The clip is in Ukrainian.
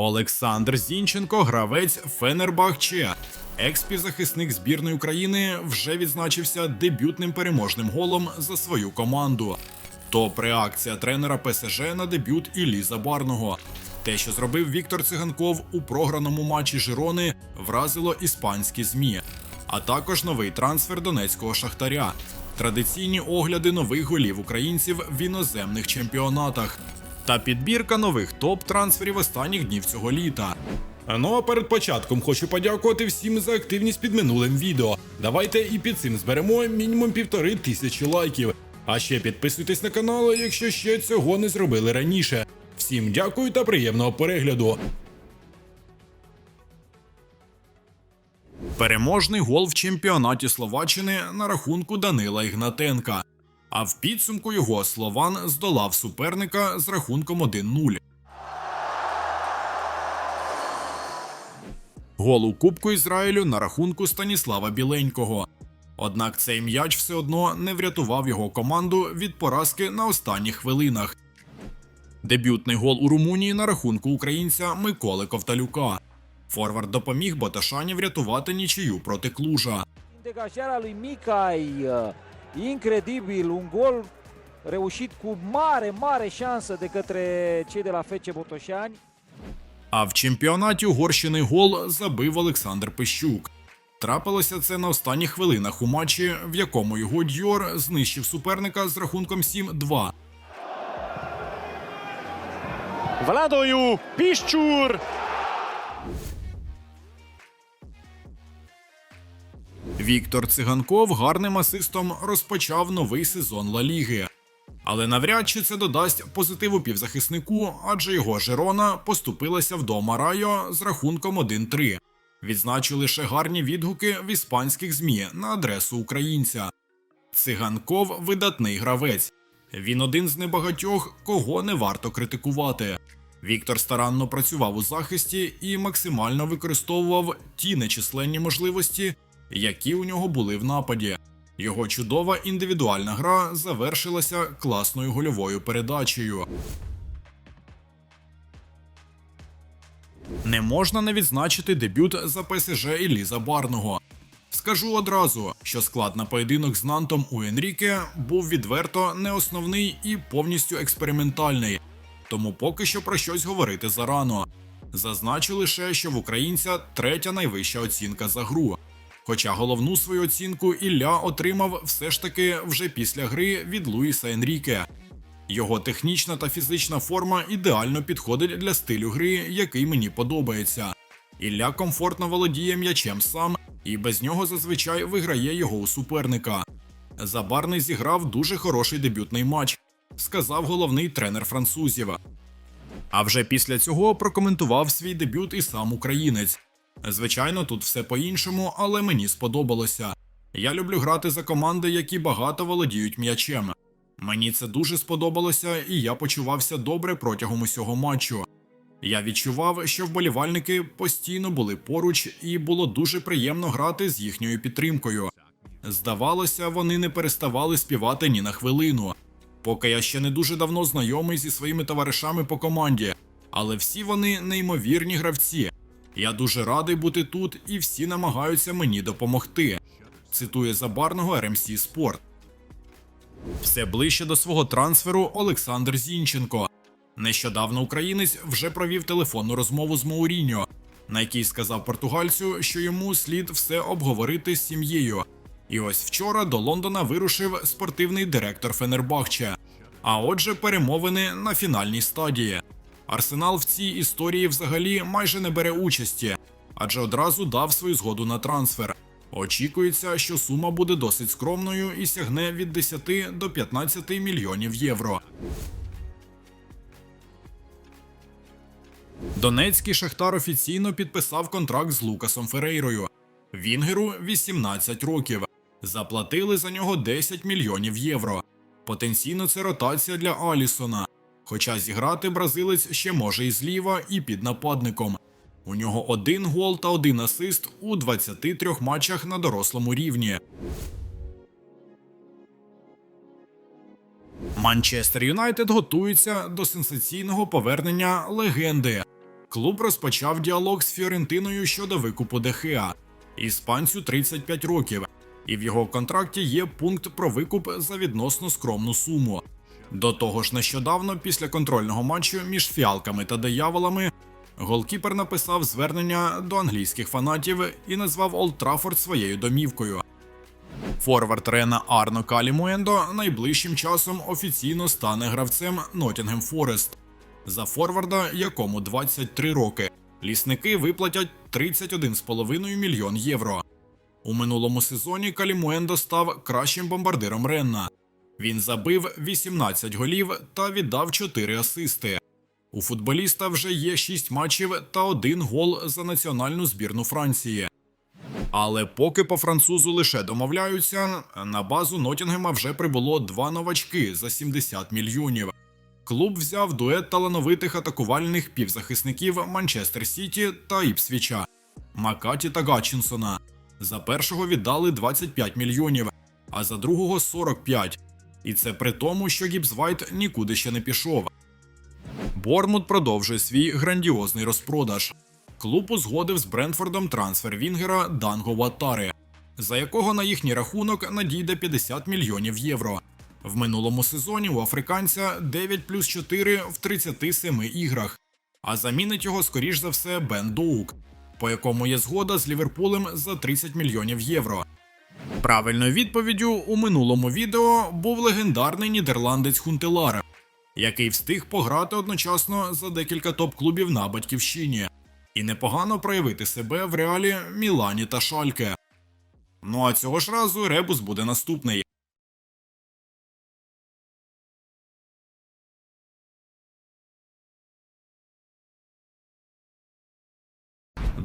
Олександр Зінченко, гравець Фенербахче. Екс-півзахисник збірної України вже відзначився дебютним переможним голом за свою команду. Топ-реакція тренера ПСЖ на дебют Іллі Забарного. Те, що зробив Віктор Циганков у програному матчі Жирони, вразило іспанські ЗМІ, а також новий трансфер донецького шахтаря. Традиційні огляди нових голів українців в іноземних чемпіонатах та підбірка нових топ-трансферів останніх днів цього літа. Ну а перед початком хочу подякувати всім за активність під минулим відео. Давайте і під цим зберемо мінімум півтори тисячі лайків. А ще підписуйтесь на канал, якщо ще цього не зробили раніше. Всім дякую та приємного перегляду. Переможний гол в чемпіонаті Словаччини на рахунку Данила Ігнатенка. А в підсумку його Слован здолав суперника з рахунком 1-0. Гол у Кубку Ізраїлю на рахунку Станіслава Біленького. Однак цей м'яч все одно не врятував його команду від поразки на останніх хвилинах. Дебютний гол у Румунії на рахунку українця Миколи Ковталюка. Форвард допоміг Боташані врятувати нічию проти Клужа. Incredibil, un gol reușit cu mare, mare șansă de către cei de la FC Botoșani. А в чемпіонаті Угорщини гол забив Олександр Пищук. Трапилося це на останніх хвилинах у матчі, в якому його Дьор знищив суперника з рахунком 7-2. Владою Піщур. Віктор Циганков гарним асистом розпочав новий сезон Ла Ліги. Але навряд чи це додасть позитиву півзахиснику, адже його Жерона поступилася вдома Райо з рахунком 1-3. Відзначу лише гарні відгуки в іспанських ЗМІ на адресу українця. Циганков видатний гравець. Він один з небагатьох, кого не варто критикувати. Віктор старанно працював у захисті і максимально використовував ті нечисленні можливості, які у нього були в нападі. Його чудова індивідуальна гра завершилася класною гольовою передачею. Не можна не відзначити дебют за ПСЖ Іллі Забарного. Скажу одразу, що склад на поєдинок з Нантом у Енріке був відверто не основний і повністю експериментальний, тому поки що про щось говорити зарано. Зазначу лише, що в українця третя найвища оцінка за гру. Хоча головну свою оцінку Ілля отримав все ж таки вже після гри від Луїса Енріке. Його технічна та фізична форма ідеально підходить для стилю гри, який мені подобається. Ілля комфортно володіє м'ячем сам, і без нього зазвичай виграє його у суперника. Забарний зіграв дуже хороший дебютний матч, сказав головний тренер французів. А вже після цього прокоментував свій дебют і сам українець. Звичайно, тут все по-іншому, але мені сподобалося. Я люблю грати за команди, які багато володіють м'ячем. Мені це дуже сподобалося, і я почувався добре протягом усього матчу. Я відчував, що вболівальники постійно були поруч, і було дуже приємно грати з їхньою підтримкою. Здавалося, вони не переставали співати ні на хвилину. Поки я ще не дуже давно знайомий зі своїми товаришами по команді, але всі вони неймовірні гравці. Я дуже радий бути тут, і всі намагаються мені допомогти. Цитує забарного РМС Спорт. Все ближче до свого трансферу Олександр Зінченко. Нещодавно українець вже провів телефонну розмову з Мауріньо, на якій сказав португальцю, що йому слід все обговорити з сім'єю. І ось вчора до Лондона вирушив спортивний директор Фенербахче. А отже, перемовини на фінальній стадії. Арсенал в цій історії взагалі майже не бере участі, адже одразу дав свою згоду на трансфер. Очікується, що сума буде досить скромною і сягне від 10 до 15 мільйонів євро. Донецький Шахтар офіційно підписав контракт з Лукасом Ферейрою. Вінгеру 18 років. Заплатили за нього 10 мільйонів євро. Потенційно це ротація для Алісона. Хоча зіграти бразилець ще може і зліва, і під нападником. У нього один гол та один асист у 23 матчах на дорослому рівні. Манчестер Юнайтед готується до сенсаційного повернення легенди. Клуб розпочав діалог з Фіорентиною щодо викупу Дехеа. Іспанцю 35 років, і в його контракті є пункт про викуп за відносно скромну суму. До того ж, нещодавно, після контрольного матчу між фіалками та дияволами, голкіпер написав звернення до англійських фанатів і назвав Олд Траффорд своєю домівкою. Форвард Рена Арно Калімуендо найближчим часом офіційно стане гравцем Ноттінгем Форест. За форварда, якому 23 роки, лісники виплатять 31,5 мільйон євро. У минулому сезоні Калімуендо став кращим бомбардиром Ренна. Він забив 18 голів та віддав 4 асисти. У футболіста вже є 6 матчів та 1 гол за національну збірну Франції. Але поки по французу лише домовляються, на базу Нотінгема вже прибуло два новачки за 70 мільйонів. Клуб взяв дует талановитих атакувальних півзахисників Манчестер Сіті та Іпсвіча Макаті та Гатчинсона. За першого віддали 25 мільйонів, а за другого 45. І це при тому, що Гібсвайт нікуди ще не пішов. Бормут продовжує свій грандіозний розпродаж. Клуб узгодив з Брентфордом трансфер Вінгера Данго Ватари, за якого на їхній рахунок надійде 50 мільйонів євро. В минулому сезоні у африканця 9 плюс 4 в 37 іграх, а замінить його скоріш за все Бен Доук, по якому є згода з Ліверпулем за 30 мільйонів євро. Правильною відповіддю у минулому відео був легендарний нідерландець Хунтелара, який встиг пограти одночасно за декілька топ-клубів на батьківщині, і непогано проявити себе в реалі Мілані та Шальке. Ну а цього ж разу ребус буде наступний.